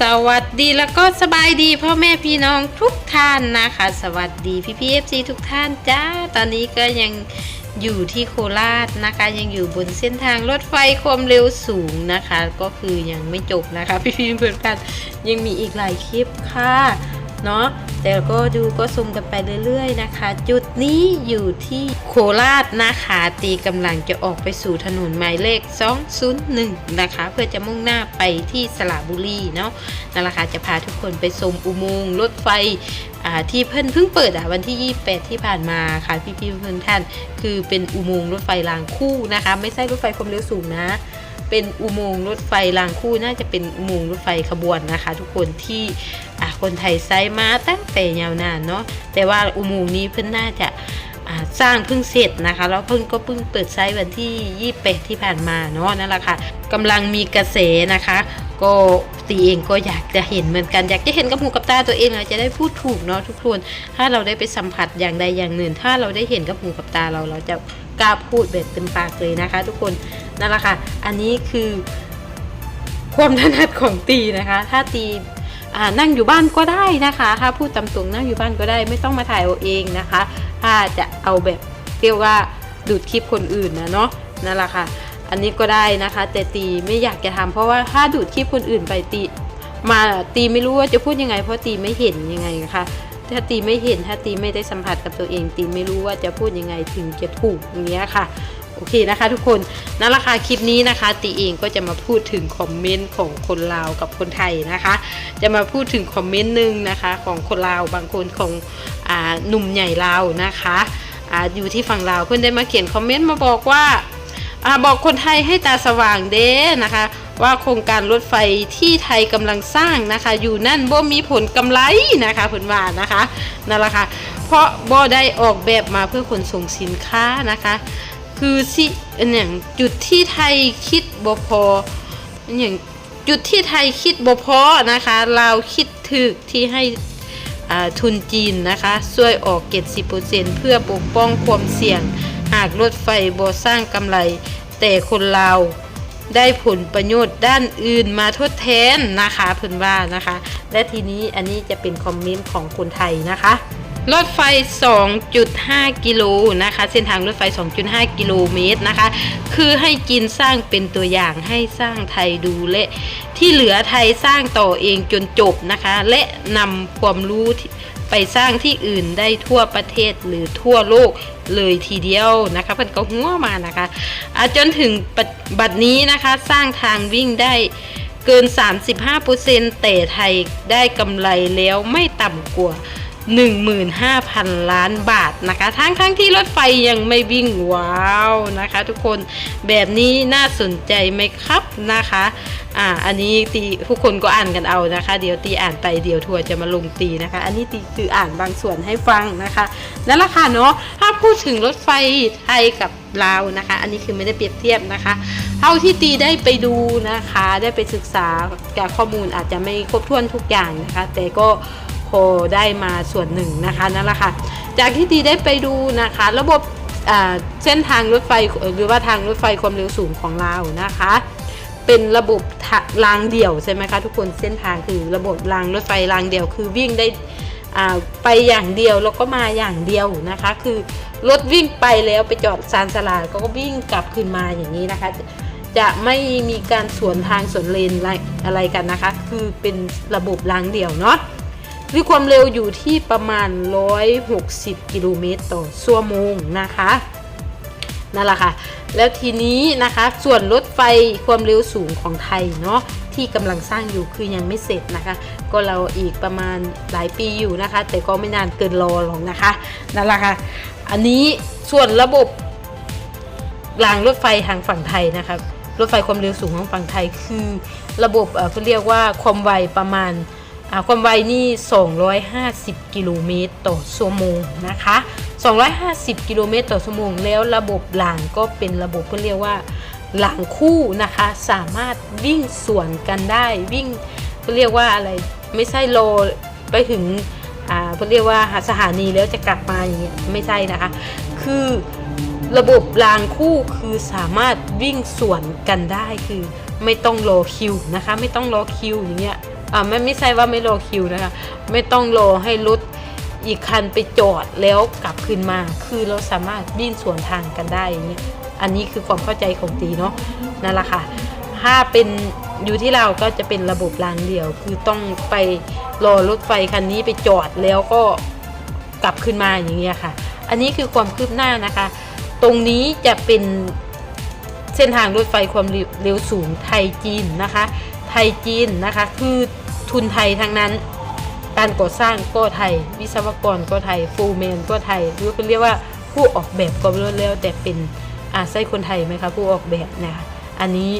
สวัสดีแล้วก็สบายดีพ่อแม่พี่น้องทุกท่านนะคะ สวัสดีพี่พีเอฟซีทุกท่านจ้า ตอนนี้ก็ยังอยู่ที่โคราชนะคะ ยังอยู่บนเส้นทางรถไฟความเร็วสูงนะคะ ก็คือยังไม่จบนะคะ พี่พี่เพื่อนกันยังมีอีกหลายคลิปค่ะ เนาะแต่ก็ดูก็ซุมกันไปเรื่อยๆนะคะ จุดนี้อยู่ที่โคราชนะคะตีกำลังจะออกไปสู่ถนนหมายเลข 201 นะคะ เพื่อจะมุ่งหน้าไปที่สระบุรีเนาะนั่นแหละค่ะจะพาทุกคนไปชมอุโมงค์รถไฟที่เพิ่นเพิ่งเปิดอะวันที่ 28 ที่ผ่านมาค่ะพี่ๆเพื่อนๆท่าน คือเป็นอุโมงค์รถไฟรางคู่นะคะ ไม่ใช่รถไฟความเร็วสูงนะ เป็นอุโมงค์รถไฟรางคู่น่าจะเป็นอุโมงค์รถไฟขบวนนะคะ ทุกคนที่คนไทยไซมาตั้งแต่ยาวนานเนาะแต่ว่าอุโมงค์นี้เพิ่นน่าจะาสร้างเพิ่งเสร็จนะคะแล้วเพิ่งก็เพิ่งเปิดไซต์วันที่ 28 ที่ผ่านมาเนาะนั่นแหละค่ะกำลังมีกระแสนะคะ ก็ตีเองก็อยากจะเห็นเหมือนกันอยากจะเห็นกับหูกับตาตัวเองเราจะได้พูดถูกเนาะทุกคน ถ้าเราได้ไปสัมผัสอย่างใดอย่างหนึ่ง ถ้าเราได้เห็นกับหูกับตาเราเราจะ กล้าพูดแบบเต็มปากเลยนะคะ ทุกคนนั่นแหละค่ะ อันนี้คือความถนัดของตีนะคะ ถ้าตีนั่งอยู่บ้านก็ได้นะคะ ถ้าพูดตามตรงนั่งอยู่บ้านก็ได้ ไม่ต้องมาถ่ายเอาเองนะคะ ถ้าจะเอาแบบเรียกว่าดูดคลิปคนอื่นนะเนาะนั่นแหละค่ะ อันนี้ก็ได้นะคะ แต่ตีไม่อยากจะทำเพราะว่าถ้าดูดคลิปคนอื่นไปตีมาตีไม่รู้ว่าจะพูดยังไง เพราะตีไม่เห็นยังไงนะคะ ถ้าตีไม่เห็นถ้าตีไม่ได้สัมผัสกับตัวเอง ตีไม่รู้ว่าจะพูดยังไงถึงจะถูกอย่างเงี้ยค่ะโอเคนะคะทุกคนนั่นแหละค่ะคลิปนี้นะคะ ตีเองก็จะมาพูดถึงคอมเมนต์ของคนลาวกับคนไทยนะคะ จะมาพูดถึงคอมเมนต์หนึ่งนะคะ ของคนลาวบางคนของอหนุ่มใหญ่ลาวนะคะออยู่ที่ฝั่งลาวเพื่อนได้มาเขียนคอมเมนต์มาบอกว่าอาบอกคนไทยให้ตาสว่างเด้นะคะ ว่าโครงการรถไฟที่ไทยกำลังสร้างนะคะ อยู่นั่นบ่มีผลกำไรนะคะเพื่อนว่านะคะนั่นแหละค่ะเพราะบ่ได้ออกแบบมาเพื่อขนส่งสินค้านะคะ คือสิอันอย่างจุดที่ไทยคิดบ่พออันอย่างจุดที่ไทยคิดบ่พอนะคะเราคิดถึกที่ให้ทุนจีนนะคะช่วยออก 70%เพื่อปกป้องความเสี่ยง หากรถไฟบ่สร้างกำไร แต่คนลาว ได้ผลประโยชน์ด้านอื่นมาทดแทนนะคะเพิ่นว่านะคะ และทีนี้อันนี้จะเป็นคอมเมนต์ของคนไทยนะคะรถไฟ 2.5 กิโลนะคะ เส้นทางรถไฟ 2.5 กิโลเมตรนะคะ คือให้กินสร้างเป็นตัวอย่างให้สร้างไทยดูและ ที่เหลือไทยสร้างต่อเองจนจบนะคะ และนำความรู้ ไปสร้างที่อื่นได้ทั่วประเทศหรือทั่วโลกเลยทีเดียวนะคะเพิ่นก็หัวมานะคะจนถึงบัดนี้นะคะสร้างทางวิ่งได้เกิน 35%แต่ไทยได้กำไรแล้วไม่ต่ำกว่า15,000 ล้านบาทนะคะ ทั้งทั้งที่รถไฟยังไม่วิ่งว้าวนะคะ ทุกคนแบบนี้น่าสนใจไหมครับนะคะ อ่า อันนี้ตีทุกคนก็อ่านกันเอานะคะ เดี๋ยวตีอ่านไปเดี๋ยวทัวร์จะมาลงตีนะคะ อันนี้ตีคืออ่านบางส่วนให้ฟังนะคะนั่นแหละค่ะเนาะถ้าพูดถึงรถไฟไทยกับลาวนะคะ อันนี้คือไม่ได้เปรียบเทียบนะคะ เท่าที่ตีได้ไปดูนะคะ ได้ไปศึกษาจากข้อมูลอาจจะไม่ครบถ้วนทุกอย่างนะคะ แต่ก็พอได้มาส่วนหนึ่งนะคะนั่นแหละค่ะจากที่ตีได้ไปดูนะคะ ระบบเส้นทางรถไฟหรือว่าทางรถไฟความเร็วสูงของเรานะคะ เป็นระบบรางเดี่ยวใช่ไหมคะทุกคนเส้นทางคือระบบรางรถไฟรางเดี่ยวคือวิ่งได้อ่าไปอย่างเดียวแล้วก็มาอย่างเดียวนะคะ คือรถวิ่งไปแล้วไปจอดซานสลาก็วิ่งกลับคืนมาอย่างนี้นะคะ จะไม่มีการสวนทางสวนเลนอะไรอะไรกันนะคะ คือเป็นระบบรางเดี่ยวเนาะด้วยความเร็วอยู่ที่ประมาณ 160 กิโลเมตรต่อชั่วโมงนะคะ นั่นแหละค่ะ แล้วทีนี้นะคะส่วนรถไฟความเร็วสูงของไทยเนาะที่กำลังสร้างอยู่คือยังไม่เสร็จนะคะ ก็เราอีกประมาณหลายปีอยู่นะคะ แต่ก็ไม่นานเกินรอหรอกนะคะนั่นแหละค่ะอันนี้ส่วนระบบรางรถไฟทางฝั่งไทยนะคะรถไฟความเร็วสูงของฝั่งไทยคือระบบเออเขาเรียกว่าความไวประมาณอ่าความไวนี่ 250 กิโลเมตรต่อชั่วโมงนะคะ 250 กิโลเมตรต่อชั่วโมง แล้วระบบรางก็เป็นระบบเขาเรียกว่าหลังคู่นะคะ สามารถวิ่งสวนกันได้วิ่งเขาเรียกว่าอะไรไม่ใช่โลไปถึงอ่าเขาเรียกว่าสถานีแล้วจะกลับมาอย่างเงี้ยไม่ใช่นะคะ คือระบบรางคู่คือสามารถวิ่งสวนกันได้คือไม่ต้องรอคิวนะคะ ไม่ต้องรอคิวอย่างเงี้ยอ่าไม่ไม่ใช่ว่าไม่รอคิวนะคะ ไม่ต้องรอให้รถ อีกคันไปจอดแล้วกลับคืนมา คือเราสามารถวิ่งสวนทางกันได้อย่างเงี้ยอันนี้คือความเข้าใจของตีเนาะนั่นแหละค่ะถ้าเป็นอยู่ที่เราก็จะเป็นระบบรางเดี่ยว คือต้องไปรอรถไฟคันนี้ไปจอดแล้วก็กลับขึ้นมาอย่างเงี้ยค่ะ อันนี้คือความคืบหน้านะคะ ตรงนี้จะเป็นเส้นทางรถไฟความเร็วสูงไทยจีนนะคะ ไทยจีนนะคะ คือทุนไทยทั้งนั้น การก่อสร้างก็ไทย วิศวกรก็ไทยฟูลแมนก็ไทยหรือเรียกว่าผู้ออกแบบก็รู้แล้วแต่เป็นอาใช่คนไทยไหมคะผู้ออกแบบนะคะอันนี้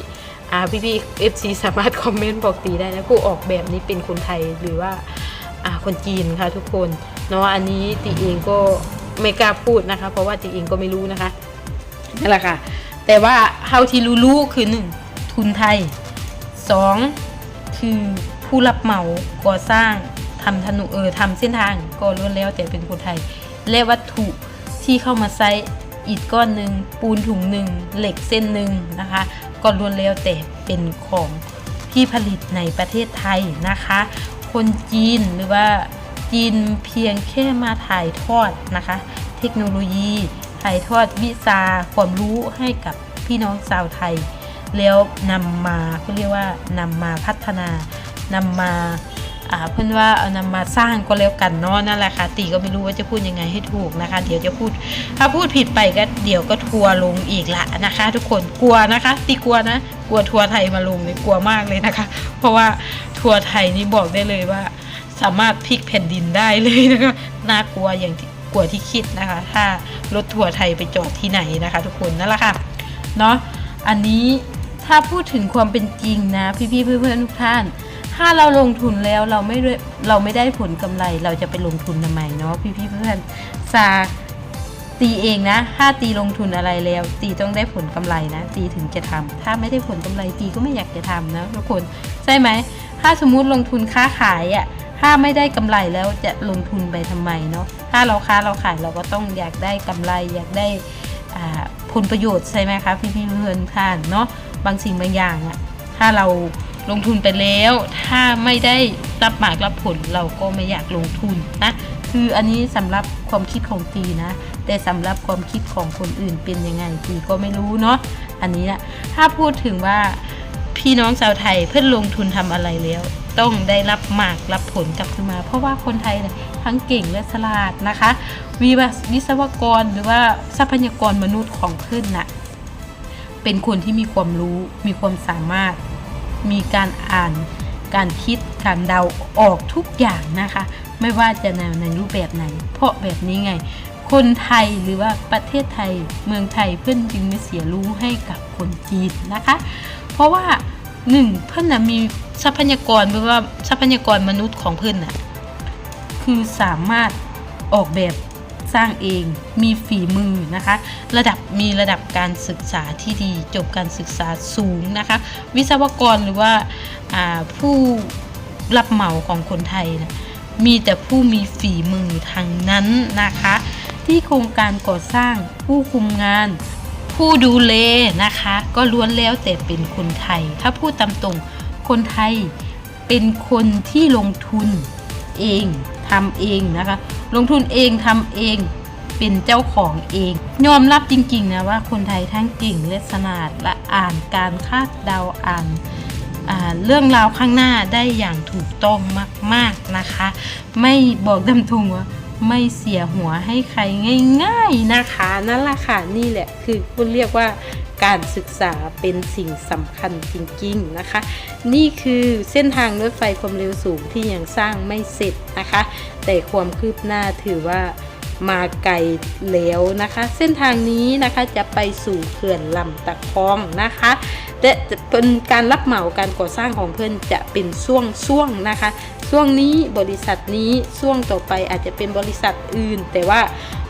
อาพี่พี่เอฟซีสามารถคอมเมนต์บอกตีได้นะผู้ออกแบบนี้เป็นคนไทยหรือว่าอ่าคนจีนค่ะทุกคนเนาะอันนี้ตีเองก็ไม่กล้าพูดนะคะ เพราะว่าตีเองก็ไม่รู้นะคะนั่นแหละค่ะ แต่ว่าเท่าที่รู้ๆคือหนึ่งทุนไทยสองคือผู้รับเหมาก่อสร้าง ทำถนนเออทำเส้นทางก็ล้วนแล้วแต่เป็นคนไทย และวัตถุที่เข้ามาใช้อิฐก้อนหนึ่งปูนถุงหนึ่งเหล็กเส้นหนึ่งนะคะก็ล้วนแล้วแต่เป็นของที่ผลิตในประเทศไทยนะคะ คนจีนหรือว่าจีนเพียงแค่มาถ่ายทอดนะคะ เทคโนโลยีถ่ายทอดวิชาความรู้ให้กับพี่น้องชาวไทย แล้วนำมาเขาเรียกว่านำมาพัฒนานำมา อ่าเพื่อนว่าเอานำมาสร้างก็แล้วกันเนาะนั่นแหละค่ะ ตีก็ไม่รู้ว่าจะพูดยังไงให้ถูกนะคะ เดี๋ยวจะพูด ถ้าพูดผิดไปก็เดี๋ยวก็ทัวร์ลงอีกละนะคะ ทุกคนกลัวนะคะ ตีกลัวนะกลัวทัวร์ไทยมาลงเลยกลัวมากเลยนะคะ เพราะว่าทัวร์ไทยนี่บอกได้เลยว่า สามารถพลิกแผ่นดินได้เลยนะคะน่ากลัวอย่างกลัวที่คิดนะคะ ถ้ารถทัวร์ไทยไปจอดที่ไหนนะคะ ทุกคนนั่นแหละค่ะเนาะอันนี้ถ้าพูดถึงความเป็นจริงนะ พี่ๆเพื่อนๆทุกท่าน ถ้าเราลงทุนแล้วเราไม่ได้เราไม่ได้ผลกำไร เราจะไปลงทุนทำไมเนาะพี่ๆเพื่อนซาตีเองนะ ถ้าตีลงทุนอะไรแล้ว ตีต้องได้ผลกำไรนะ ตีถึงจะทำถ้าไม่ได้ผลกำไรตีก็ไม่อยากจะทำนะทุกคนใช่ไหมถ้าสมมุติลงทุนค้าขายอะ่ะถ้าไม่ได้กำไรแล้วจะลงทุนไปทำไมเนาะถ้าเราค้าเราขายเราก็ต้องอยากได้กำไร อยากได้ผลประโยชน์ใช่ไหมคะพี่พี่เพื่อนท่านเนาะบางสิ่งบางอย่างอะ่ะถ้าเรา ลงทุนไปแล้ว ถ้าไม่ได้รับหมากรับผลเราก็ไม่อยากลงทุนนะคืออันนี้สำหรับความคิดของตีนะ แต่สำหรับความคิดของคนอื่นเป็นยังไงตีก็ไม่รู้เนาะอันนี้นะถ้าพูดถึงว่าพี่น้องชาวไทยเพื่อนลงทุนทำอะไรแล้ว ต้องได้รับหมากรับผลกลับคืนมา เพราะว่าคนไทยเนี่ยทั้งเก่งและฉลาดนะคะวิวิศวกรหรือว่าทรัพยากรมนุษย์ของเพื่อนน่ะเป็นคนที่มีความรู้มีความสามารถ มีการอ่านการคิดการเดาออกทุกอย่างนะคะ ไม่ว่าจะในในรูปแบบไหน เพราะแบบนี้ไง คนไทยหรือว่าประเทศไทยเมืองไทยเพื่อนจึงไม่เสียรู้ให้กับคนจีนนะคะ เพราะว่าหนึ่งเพื่อนนะมีทรัพยากรหรือว่าทรัพยากรมนุษย์ของเพื่อนน่ะคือสามารถออกแบบ สร้างเอง มีฝีมือนะคะ ระดับมีระดับการศึกษาที่ดี จบการศึกษาสูงนะคะ วิศวกรหรือว่าาผู้รับเหมาของคนไทยนะมีแต่ผู้มีฝีมือทางนั้นนะคะ ที่โครงการก่อสร้างผู้คุมงาน ผู้ดูแลนะคะ ก็ล้วนแล้วแต่เป็นคนไทย ถ้าพูดตามตรงคนไทยเป็นคนที่ลงทุนเอง ทำเองนะคะ ลงทุนเองทำเองเป็นเจ้าของเอง ยอมรับจริงๆนะว่าคนไทยทั้งเก่งและสนาดและอ่านการคาดเดาอ่านเรื่องราวข้างหน้าได้อย่างถูกต้องมาก ๆนะคะ ไม่บอกดำทุงว่าไม่เสียหัวให้ใครง่าย ๆนะคะ นั่นแหละค่ะนี่แหละคือคุณเรียกว่า การศึกษาเป็นสิ่งสำคัญจริงๆนะคะ นี่คือเส้นทางรถไฟความเร็วสูงที่ยังสร้างไม่เสร็จนะคะ แต่ความคืบหน้าถือว่ามาไกลแล้วนะคะ เส้นทางนี้นะคะจะไปสู่เขื่อนลำตะคองนะคะและจะเป็นการรับเหมาการก่อสร้างของเพื่อนจะเป็นช่วงๆนะคะ ช่วงนี้บริษัทนี้ช่วงต่อไปอาจจะเป็นบริษัทอื่น แต่ว่า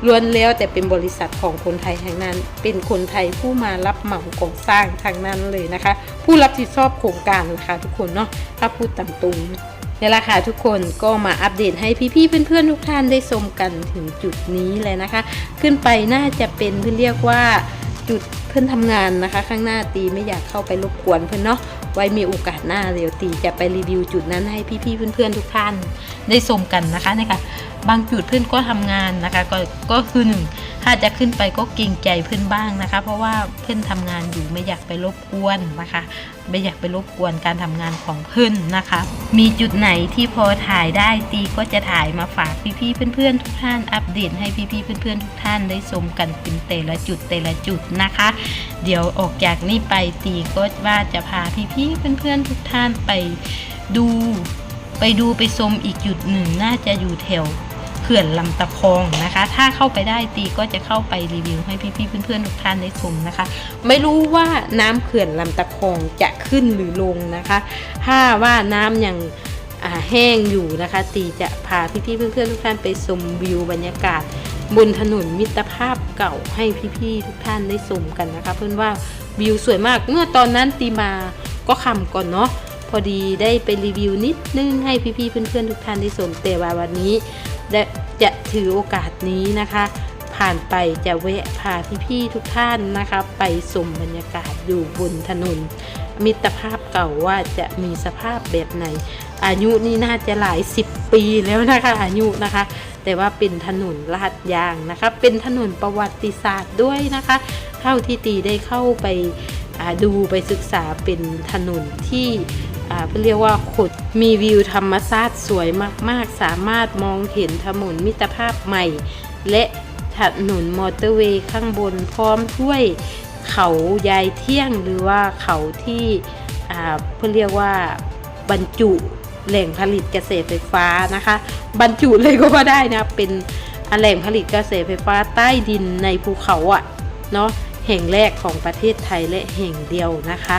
ล้วนแล้วแต่เป็นบริษัทของคนไทยทางนั้น เป็นคนไทยผู้มารับเหมาก่อสร้างทางนั้นเลยนะคะ ผู้รับผิดชอบโครงการนะคะทุกคนเนาะถ้าพูดตามตรงนี่แหละค่ะทุกคนก็มาอัปเดตให้พี่ๆเพื่อนๆทุกท่านได้ชมกันถึงจุดนี้เลยนะคะ ขึ้นไปน่าจะเป็นเพื่อเรียกว่าจุดเพื่อนทำงานนะคะ ข้างหน้าตีไม่อยากเข้าไปรบกวนเพื่อนเนาะ ไว้มีโอกาสหน้าเดี๋ยวตีจะไปรีวิวจุดนั้นให้พี่ๆเพื่อนๆทุกท่านได้ชมกันนะคะนี่ค่ะ บางจุดเพื่อนก็ทำงานนะคะก็ก็คือหนึ่งถ้าจะขึ้นไปก็เกรงใจเพื่อนบ้างนะคะ เพราะว่าเพื่อนทำงานอยู่ไม่อยากไปรบกวนนะคะ ไม่อยากไปรบกวนการทำงานของเพื่อนนะคะ มีจุดไหนที่พอถ่ายได้ตีก็จะถ่ายมาฝากพี่ๆเพื่อนๆทุกท่านอัปเดตให้พี่ๆเพื่อนๆทุกท่านได้ชมกันเป็นแต่ละจุดแต่ละจุดนะคะ เดี๋ยวออกจากนี่ไปตีก็ว่าจะพาพี่ๆเพื่อนๆทุกท่านไปดูไปดูไปชมอีกจุดหนึ่งน่าจะอยู่แถว ขื่อนลำตะคองนะคะ ถ้าเข้าไปได้ตีก็จะเข้าไปรีวิวให้พี่ๆเพื่อนๆทุกท่านได้ชมนะคะ ไม่รู้ว่าน้ำเขื่อนลำตะคองจะขึ้นหรือลงนะคะ ถ้าว่าน้ำยังแห้งอยู่นะคะ ตีจะพาพี่ๆเพื่อนๆทุกท่านไปชมวิวบรรยากาศบนถนนมิตรภาพเก่าให้พี่ๆทุกท่านได้ชมกันนะคะ เพื่อนว่าวิวสวยมากเมื่อตอนนั้นตีมาก็คำก่อนเนาะพอดีได้ไปรีวิวนิดนึงให้พี่ๆเพื่อนๆทุกท่านได้ชมแต่ว่าวันนี้ ได้จะถือโอกาสนี้นะคะ ผ่านไปจะแวะพาพี่ๆทุกท่านนะคะ ไปชมบรรยากาศอยู่บนถนนมิตรภาพเก่าว่าจะมีสภาพแบบไหน อายุนี่น่าจะหลายสิบปีแล้วนะคะอายุนะคะ แต่ว่าเป็นถนนลาดยางนะคะ เป็นถนนประวัติศาสตร์ด้วยนะคะ เท่าที่ตีได้เข้าไปดูไปศึกษาเป็นถนนที่ เรียกว่าขุดมีวิวธรรมชาติสวยมากๆ สามารถมองเห็นถนนมิตรภาพใหม่ และถนนมอเตอร์เวย์ข้างบนพร้อมด้วยเขายายเที่ยงหรือว่าเขาที่เพื่อเรียกว่าบรรจุแหล่งผลิตเกษตรไฟฟ้านะคะ บรรจุเลยก็ว่าได้นะ เป็นแหล่งผลิตเกษตรไฟฟ้าใต้ดินในภูเขาอะ่ะเนาะแห่งแรกของประเทศไทยและแห่งเดียวนะคะ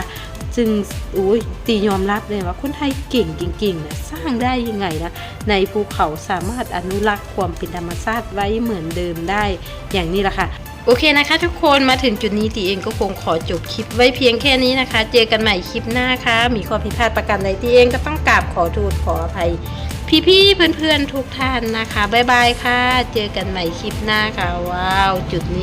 ซึ่งอุ้ยตียอมรับเลยว่าคนไทยเก่งจริงๆนะสร้างได้ยังไงนะในภูเขาสามารถอนุรักษ์ความเป็นธรรมชาติไว้เหมือนเดิมได้อย่างนี้แหละค่ะโอเคนะคะทุกคนมาถึงจุดนี้ตีเองก็คงขอจบคลิปไว้เพียงแค่นี้นะคะ เจอกันใหม่คลิปหน้าค่ะมีข้อผิดพลาดประการใดตีเองก็ต้องกราบขอโทษขออภัย พี่ๆเพื่อนๆทุกท่านนะคะบ๊ายบายค่ะ เจอกันใหม่คลิปหน้าค่ะว้าว จุดนี้